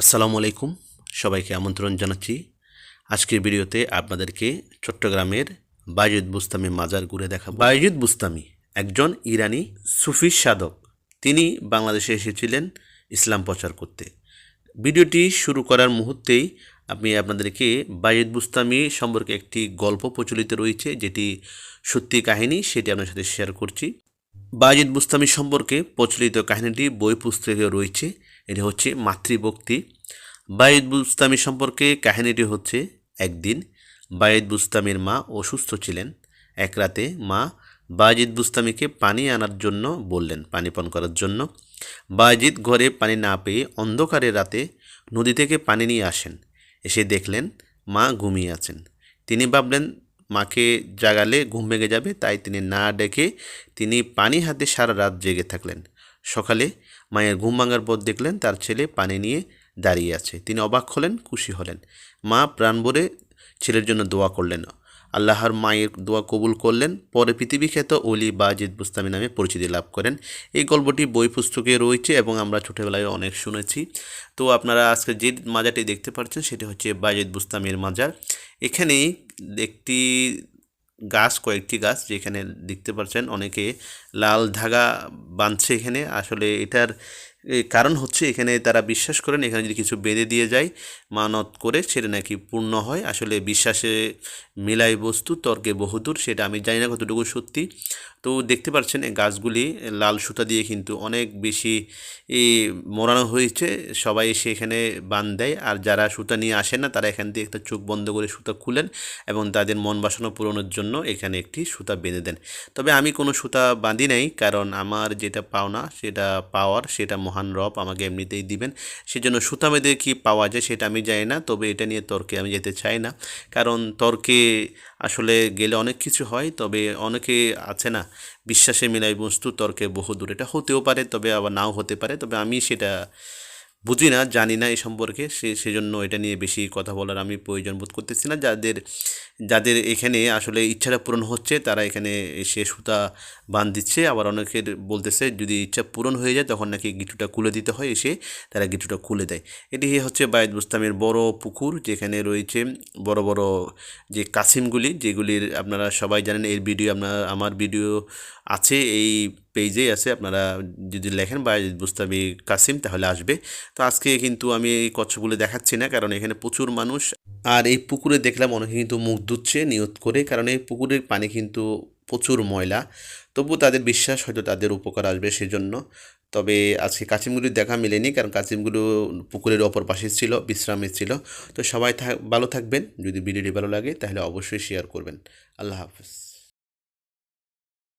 আসসালামু আলাইকুম। সবাইকে আমন্ত্রণ জানাচ্ছি। আজকের ভিডিওতে আপনাদেরকে চট্টগ্রামের বাইজুদ বুস্তামি মাজার ঘুরে দেখা বাইজুদ বুস্তামি একজন ইরানি সুফি সাধক। তিনি বাংলাদেশে এসেছিলেন ইসলাম প্রচার করতে। ভিডিওটি শুরু করার মুহূর্তেই আমি আপনাদেরকে বাইজুদ বুস্তামি সম্পর্কে একটি গল্প প্রচলিত রয়েছে, যেটি সত্যি কাহিনী, সেটি আপনার সাথে শেয়ার করছি। বাজিদ বুস্তামি সম্পর্কে প্রচলিত কাহিনীটি বই পুস্তকে রয়েছে। এটি হচ্ছে মাতৃভক্তি। বায়েদ বুস্তামি সম্পর্কে কাহিনীটি হচ্ছে, একদিন বায়েদ বুস্তামির মা অসুস্থ ছিলেন। এক রাতে মা বাজিদ বুস্তামিকে পানি আনার জন্য বললেন, পানি পান করার জন্য। বাজিদ ঘরে পানি না পেয়ে অন্ধকারে রাতে নদী থেকে পানি নিয়ে আসেন। এসে দেখলেন মা ঘুমিয়ে আছেন। তিনি ভাবলেন, মাকে জাগালে ঘুম ভেঙে যাবে, তাই তিনি না ডেকে তিনি পানি হাতে সারা রাত জেগে থাকলেন। সকালে মায়ের ঘুম ভাঙার পর দেখলেন, তার ছেলে পানি নিয়ে দাঁড়িয়ে আছে। তিনি অবাক হলেন, খুশি হলেন। মা প্রাণ ভরে ছেলের জন্য দোয়া করলেন। আল্লাহর মায়ের দোয়া কবুল করলেন। পরে পৃথিবী খ্যাত অলি বাজিদ বুস্তামি নামে পরিচিতি লাভ করেন। এই গল্পটি বই পুস্তকে রয়েছে এবং আমরা ছোটোবেলায় অনেক শুনেছি। তো আপনারা আজকে যে মাজারটি দেখতে পাচ্ছেন, সেটি হচ্ছে বাজিদ বুস্তামির মাজার। এখানে একটি গাছ কয়েকটি গাছ যেখানে দেখতে পাচ্ছেন অনেকে লাল ধাগা বাঁধছে এখানে। আসলে এটার কারণ হচ্ছে এখানে তারা বিশ্বাস করেন, এখানে যদি কিছু বেঁধে দিয়ে যায়, মানত করে সেটা নাকি পূর্ণ হয়। আসলে বিশ্বাসে মিলাই বস্তু, তর্কে বহুদূর, সেটা আমি জানি না কতটুকু সত্যি। তো দেখতে পাচ্ছেন গাছগুলি লাল সুতা দিয়ে কিন্তু অনেক বেশি মোড়ানো হয়েছে। সবাই এসে এখানে বান দেয়, আর যারা সুতা নিয়ে আসে না, তারা এখান দিয়ে একটা চোখ বন্ধ করে সুতা খুলেন এবং তাদের মন বাসনা পূরণের জন্য এখানে একটি সুতা বেঁধে দেন। তবে আমি কোনো সুতা বাঁধি নাই, কারণ আমার যেটা পাওনা, সেটা পাওয়ার, সেটা মহান রব আমাকে এমনিতেই দিবেন। সেজন্য সুতা বেঁধে কী পাওয়া যায় সেটা আমি জানি না, তবে এটা নিয়ে তর্কে আমি যেতে চাই না। কারণ তর্কে আসলে গেলে অনেক কিছু হয়, তবে অনেকে আছে না বিশ্বাসে মিলাই বস্তু তর্কে বহুদূর এটা হতেও পারে, তবে আবার নাও হতে পারে, তবে আমি সেটা বুঝি না, জানি না এই সম্পর্কে। সে, সেজন্য এটা নিয়ে বেশি কথা বলার আমি প্রয়োজন বোধ করতেছি না। যাদের যাদের এখানে আসলে ইচ্ছাটা পূরণ হচ্ছে, তারা এখানে এসে সুতা বান দিচ্ছে আবার অনেকের বলতেছে, যদি ইচ্ছা পূরণ হয়ে যায়, তখন নাকি গিটুটা খুলে দিতে হয় এসে, তারা গিটুটা খুলে দেয়। এটি হচ্ছে বায়দ বুস্তামের বড় পুকুর, যেখানে রয়েছে বড় বড় যে কাসিমগুলি যেগুলির আপনারা সবাই জানেন, এর ভিডিও আপনার, আমার ভিডিও আছে, এই পেজেই আছে। আপনারা যদি লেখেন বায়দ বুস্তামি কাসিম তাহলে আসবে। তো আজকে কিন্তু আমি এই কচ্ছগুলো দেখাচ্ছি না, কারণ এখানে প্রচুর মানুষ। আর এই পুকুরে দেখলাম অনেকে কিন্তু মুখ ধুচ্ছে নিয়ত করে, কারণ এই পুকুরের পানি কিন্তু প্রচুর ময়লা। তবু তাদের বিশ্বাস হয়তো তাদের উপকার আসবে সেজন্য। তবে আজকে কাচিমগুলির দেখা মেলেনি, কারণ কাচিমগুলো পুকুরের অপর পাশে ছিল, বিশ্রামে ছিল। তো সবাই ভালো থাকবেন। যদি ভিডিওটি ভালো লাগে, তাহলে অবশ্যই শেয়ার করবেন। আল্লাহ হাফিজ।